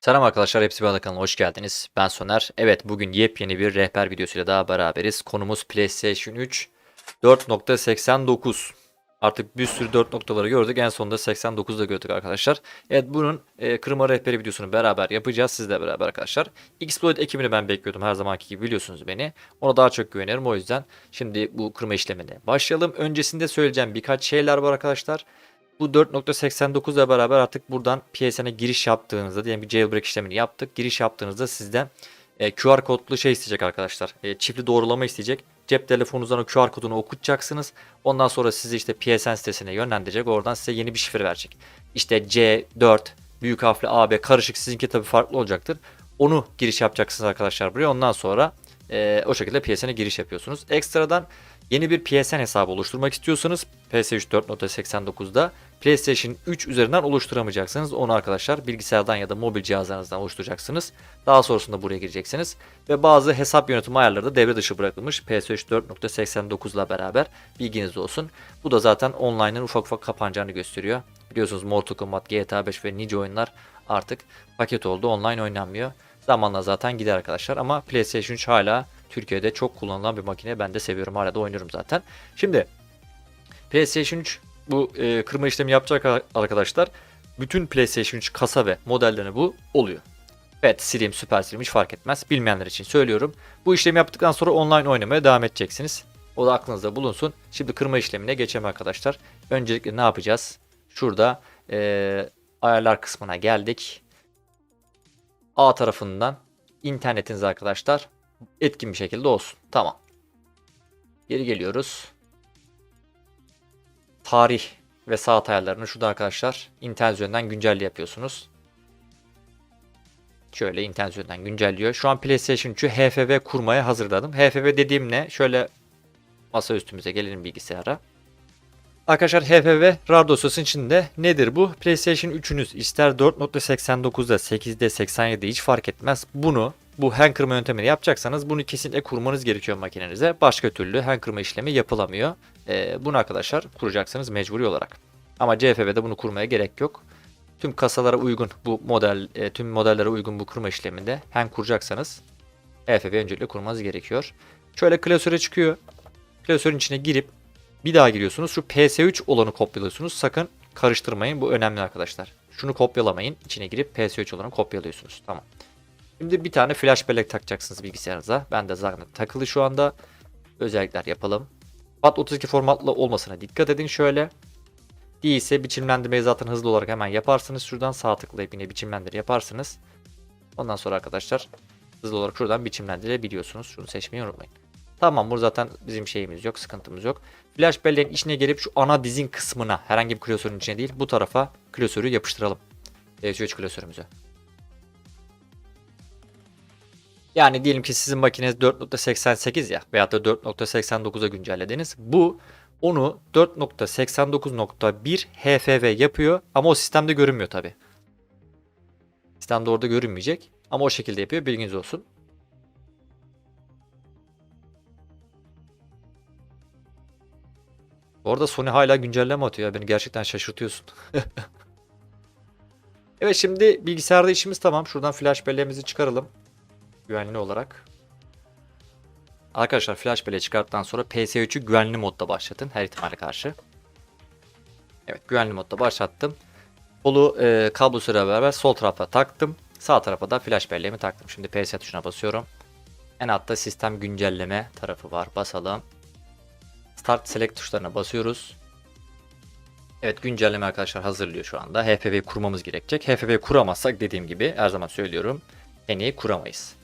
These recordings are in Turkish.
Selam arkadaşlar, hepsi bir kanalına hoş geldiniz. Ben Soner. Evet, bugün yepyeni bir rehber videosuyla daha beraberiz. Konumuz PlayStation 3 4.89. Artık bir sürü 4 noktaları gördük. En sonunda 89'da gördük arkadaşlar. Evet, bunun e, kırma rehberi videosunu beraber yapacağız. Sizle beraber arkadaşlar. Exploit ekibini ben bekliyordum her zamanki gibi biliyorsunuz beni. Ona daha çok güvenirim o yüzden. Şimdi bu kırma işlemine başlayalım. Öncesinde söyleyeceğim birkaç şeyler var arkadaşlar. Bu 4.89 ile beraber artık buradan PSN'e giriş yaptığınızda diyelim ki jailbreak işlemini yaptık. Giriş yaptığınızda sizden e, QR kodlu şey isteyecek arkadaşlar. E, çiftli doğrulama isteyecek. Cep telefonunuzdan o QR kodunu okutacaksınız. Ondan sonra sizi işte PSN sitesine yönlendirecek. Oradan size yeni bir şifre verecek. İşte C4 büyük harfli AB karışık sizinki tabii farklı olacaktır. Onu giriş yapacaksınız arkadaşlar buraya. Ondan sonra e, o şekilde PSN'e giriş yapıyorsunuz. Ekstradan yeni bir PSN hesabı oluşturmak istiyorsanız PS3 4.89'da PlayStation 3 üzerinden oluşturamayacaksınız. Onu arkadaşlar bilgisayardan ya da mobil cihazlarınızdan oluşturacaksınız. Daha sonrasında buraya gireceksiniz. Ve bazı hesap yönetim ayarları da devre dışı bırakılmış PS3 4.89 ile beraber bilginiz olsun. Bu da zaten online'ın ufak ufak kapanacağını gösteriyor. Biliyorsunuz Mortal Kombat, GTA 5 ve nice oyunlar artık paket oldu. Online oynanmıyor. Zamanla zaten gider arkadaşlar ama PlayStation 3 hala Türkiye'de çok kullanılan bir makine. Ben de seviyorum. Hala da oynuyorum zaten. Şimdi PlayStation 3 bu e, kırma işlemi yapacak arkadaşlar. Bütün PlayStation 3 kasa ve modellerini bu oluyor. Evet Slim, Super Slim hiç fark etmez. Bilmeyenler için söylüyorum. Bu işlemi yaptıktan sonra online oynamaya devam edeceksiniz. O da aklınızda bulunsun. Şimdi kırma işlemine geçelim arkadaşlar. Öncelikle ne yapacağız? Şurada e, ayarlar kısmına geldik. A tarafından internetiniz arkadaşlar etkin bir şekilde olsun. Tamam. Geri geliyoruz. Tarih ve saat ayarlarını şurada arkadaşlar internet üzerinden güncelli yapıyorsunuz. Şöyle internet güncelliyor. Şu an PlayStation 3'ü HFV kurmaya hazırladım. HFV dediğim ne? Şöyle masa üstümüze gelelim bilgisayara. Arkadaşlar HFV RAR dosyasının içinde nedir bu? PlayStation 3'ünüz ister 4.89'da 8'de 87'de hiç fark etmez. Bunu bu hand kırma yöntemini yapacaksanız bunu kesinlikle kurmanız gerekiyor makinenize. Başka türlü hand kırma işlemi yapılamıyor. Ee, bunu arkadaşlar kuracaksınız mecburi olarak. Ama CFV'de bunu kurmaya gerek yok. Tüm kasalara uygun bu model, e, tüm modellere uygun bu kurma işleminde hand kuracaksanız EFV öncelikle kurmanız gerekiyor. Şöyle klasöre çıkıyor. Klasörün içine girip bir daha giriyorsunuz. Şu PS3 olanı kopyalıyorsunuz. Sakın karıştırmayın. Bu önemli arkadaşlar. Şunu kopyalamayın. İçine girip PS3 olanı kopyalıyorsunuz. Tamam. Şimdi bir tane flash bellek takacaksınız bilgisayarınıza. Ben de zaten takılı şu anda. Özellikler yapalım. FAT32 formatlı olmasına dikkat edin şöyle. Değilse biçimlendirmeyi zaten hızlı olarak hemen yaparsınız. Şuradan sağ tıklayıp yine biçimlendir yaparsınız. Ondan sonra arkadaşlar hızlı olarak şuradan biçimlendirebiliyorsunuz. Şunu seçmeyi unutmayın. Tamam burada zaten bizim şeyimiz yok, sıkıntımız yok. Flash belleğin içine gelip şu ana dizin kısmına herhangi bir klasörün içine değil bu tarafa klasörü yapıştıralım. PS3 klasörümüze. Yani diyelim ki sizin makineniz 4.88 ya veyahut da 4.89'a güncellediniz. Bu onu 4.89.1 HFV yapıyor ama o sistemde görünmüyor tabi. Sistemde orada görünmeyecek ama o şekilde yapıyor bilginiz olsun. Bu arada Sony hala güncelleme atıyor ya beni gerçekten şaşırtıyorsun. evet şimdi bilgisayarda işimiz tamam. Şuradan flash belleğimizi çıkaralım güvenli olarak. Arkadaşlar flash belleği çıkarttıktan sonra PS3'ü güvenli modda başlatın her ihtimale karşı. Evet güvenli modda başlattım. Kolu e, kablosuyla beraber sol tarafa taktım. Sağ tarafa da flash belleğimi taktım. Şimdi PS tuşuna basıyorum. En altta sistem güncelleme tarafı var. Basalım. Start select tuşlarına basıyoruz. Evet güncelleme arkadaşlar hazırlıyor şu anda. HPV kurmamız gerekecek. HPV kuramazsak dediğim gibi her zaman söylüyorum. En iyi kuramayız.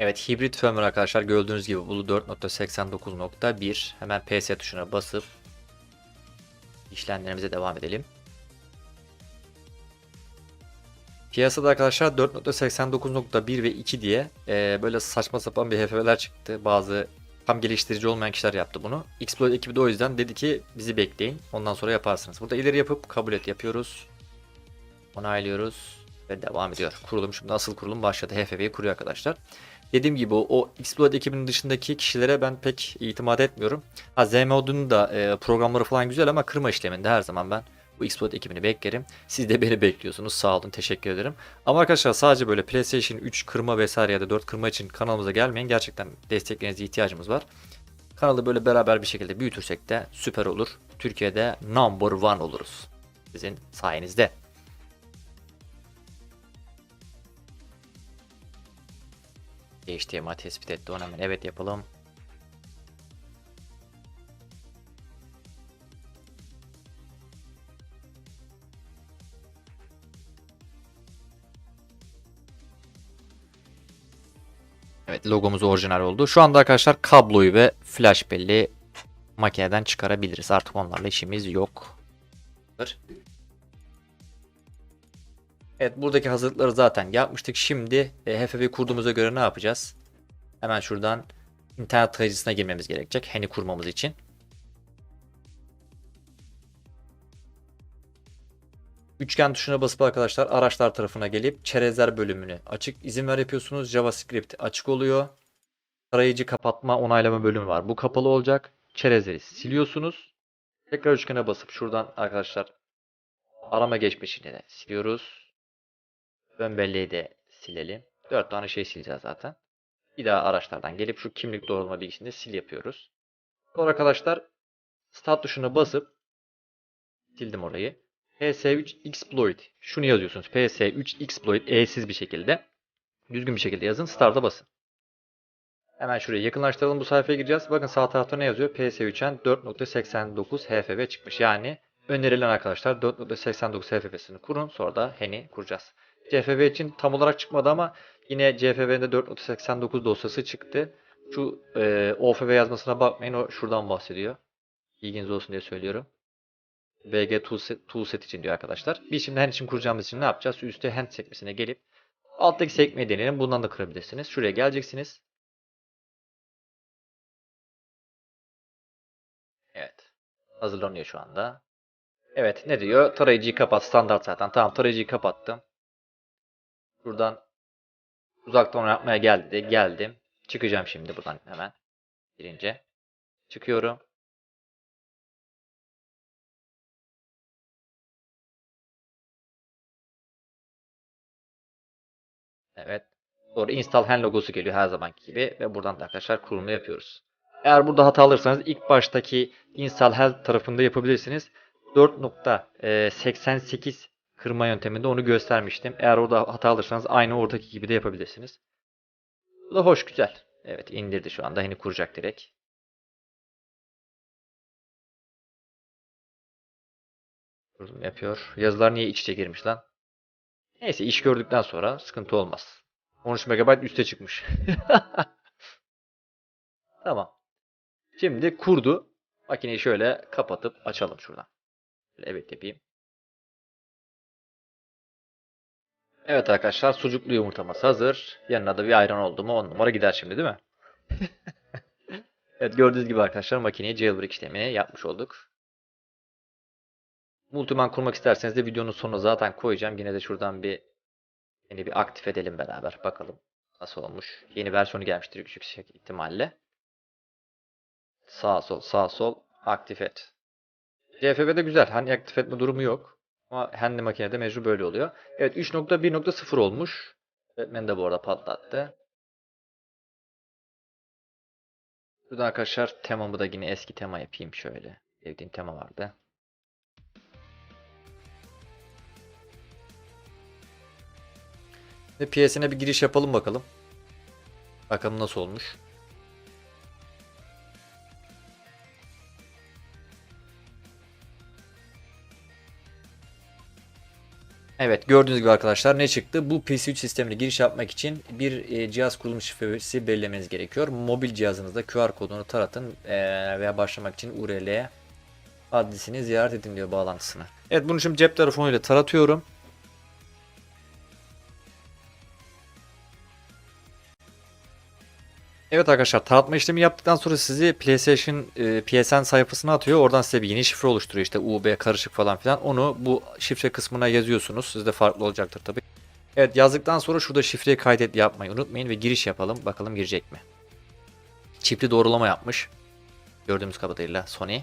Evet hibrit firmware arkadaşlar gördüğünüz gibi bu 4.89.1 hemen PS tuşuna basıp işlemlerimize devam edelim. Piyasada arkadaşlar 4.89.1 ve 2 diye e, böyle saçma sapan bir HFV'ler çıktı. Bazı tam geliştirici olmayan kişiler yaptı bunu. Exploit ekibi de o yüzden dedi ki bizi bekleyin. Ondan sonra yaparsınız. Burada ileri yapıp kabul et yapıyoruz. Onaylıyoruz ve devam ediyor. Kurulum şimdi asıl kurulum başladı. HFV'yi kuruyor arkadaşlar. Dediğim gibi o, o ekibinin dışındaki kişilere ben pek itimat etmiyorum. Ha ZMod'un da e, programları falan güzel ama kırma işleminde her zaman ben Bu Xploit ekibini beklerim. Siz de beni bekliyorsunuz. Sağ olun. Teşekkür ederim. Ama arkadaşlar sadece böyle PlayStation 3 kırma vesaire ya da 4 kırma için kanalımıza gelmeyin. Gerçekten desteklerinize ihtiyacımız var. Kanalı böyle beraber bir şekilde büyütürsek de süper olur. Türkiye'de number one oluruz. Sizin sayenizde. HDMI tespit etti. Onu hemen evet yapalım. Evet logomuz orijinal oldu. Şu anda arkadaşlar kabloyu ve flash belli makineden çıkarabiliriz. Artık onlarla işimiz yok. Evet buradaki hazırlıkları zaten yapmıştık. Şimdi e, HFV kurduğumuza göre ne yapacağız? Hemen şuradan internet tarayıcısına girmemiz gerekecek. Hani kurmamız için. Üçgen tuşuna basıp arkadaşlar araçlar tarafına gelip çerezler bölümünü açık izin ver yapıyorsunuz. JavaScript açık oluyor. Tarayıcı kapatma onaylama bölümü var. Bu kapalı olacak. Çerezleri siliyorsunuz. Tekrar üçgene basıp şuradan arkadaşlar arama geçmişini de siliyoruz. Ön belleği de silelim. 4 tane şey sileceğiz zaten. Bir daha araçlardan gelip şu kimlik doğrulama bilgisini sil yapıyoruz. Sonra arkadaşlar start tuşuna basıp sildim orayı. PS3 exploit. Şunu yazıyorsunuz. PS3 exploit E'siz bir şekilde. Düzgün bir şekilde yazın. Start'a basın. Hemen şuraya yakınlaştıralım bu sayfaya gireceğiz. Bakın sağ tarafta ne yazıyor? PS3'en 4.89 HFV çıkmış. Yani önerilen arkadaşlar 4.89 HFV'sini kurun. Sonra da HEN'i kuracağız. CFV için tam olarak çıkmadı ama yine CFV'nin de 4.89 dosyası çıktı. Şu e, OFV yazmasına bakmayın. O şuradan bahsediyor. İlginiz olsun diye söylüyorum. VG toolset, toolset için diyor arkadaşlar. Biz şimdi hand için kuracağımız için ne yapacağız? Şu üstte hand sekmesine gelip alttaki sekmeyi deneyelim. Bundan da kırabilirsiniz. Şuraya geleceksiniz. Evet. Hazırlanıyor şu anda. Evet ne diyor? Tarayıcıyı kapat. Standart zaten. Tamam tarayıcıyı kapattım. Buradan uzaktan yapmaya geldi. Geldim. Çıkacağım şimdi buradan hemen. Birinci. Çıkıyorum. Evet. Sonra install hand logosu geliyor her zamanki gibi ve buradan da arkadaşlar kurulumu yapıyoruz. Eğer burada hata alırsanız ilk baştaki install hand tarafında yapabilirsiniz. 4.88 kırma yönteminde onu göstermiştim. Eğer orada hata alırsanız aynı oradaki gibi de yapabilirsiniz. Bu da hoş güzel. Evet indirdi şu anda. Hani kuracak direkt. Kurulum yapıyor. Yazılar niye iç içe girmiş lan? Neyse iş gördükten sonra sıkıntı olmaz. 13 MB üste çıkmış. tamam. Şimdi kurdu. Makineyi şöyle kapatıp açalım şuradan. Evet yapayım. Evet arkadaşlar sucuklu yumurtamız hazır. Yanına da bir ayran oldu mu 10 numara gider şimdi değil mi? evet gördüğünüz gibi arkadaşlar makineye jailbreak işlemini yapmış olduk. Multiman kurmak isterseniz de videonun sonuna zaten koyacağım. Yine de şuradan bir yeni bir aktif edelim beraber. Bakalım nasıl olmuş. Yeni versiyonu gelmiştir yüksek ihtimalle. Sağ sol sağ sol aktif et. CFB'de güzel. Hani aktif etme durumu yok. Ama handy makinede mecbur böyle oluyor. Evet 3.1.0 olmuş. Batman de bu arada patlattı. Burada arkadaşlar temamı da yine eski tema yapayım şöyle. Sevdiğim tema vardı. Ve piyesine bir giriş yapalım bakalım. Bakalım nasıl olmuş. Evet gördüğünüz gibi arkadaşlar ne çıktı? Bu PS3 sistemine giriş yapmak için bir e, cihaz kurulum şifresi belirlemeniz gerekiyor. Mobil cihazınızda QR kodunu taratın e, veya başlamak için URL adresini ziyaret edin diyor bağlantısını. Evet bunu şimdi cep telefonuyla taratıyorum. Evet arkadaşlar taratma işlemi yaptıktan sonra sizi PlayStation e, PSN sayfasına atıyor. Oradan size bir yeni şifre oluşturuyor işte UB karışık falan filan. Onu bu şifre kısmına yazıyorsunuz. Sizde farklı olacaktır tabi. Evet yazdıktan sonra şurada şifreyi kaydet yapmayı unutmayın ve giriş yapalım. Bakalım girecek mi? Çipli doğrulama yapmış. Gördüğümüz kadarıyla Sony.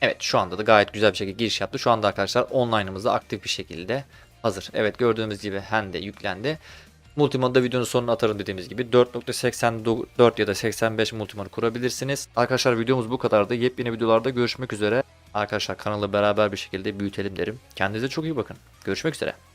Evet şu anda da gayet güzel bir şekilde giriş yaptı. Şu anda arkadaşlar online'ımızda aktif bir şekilde hazır. Evet gördüğümüz gibi Hende yüklendi. Multimodda videonun sonuna atarım dediğimiz gibi 4.84 ya da 85 multimod kurabilirsiniz. Arkadaşlar videomuz bu kadardı. Yepyeni videolarda görüşmek üzere. Arkadaşlar kanalı beraber bir şekilde büyütelim derim. Kendinize çok iyi bakın. Görüşmek üzere.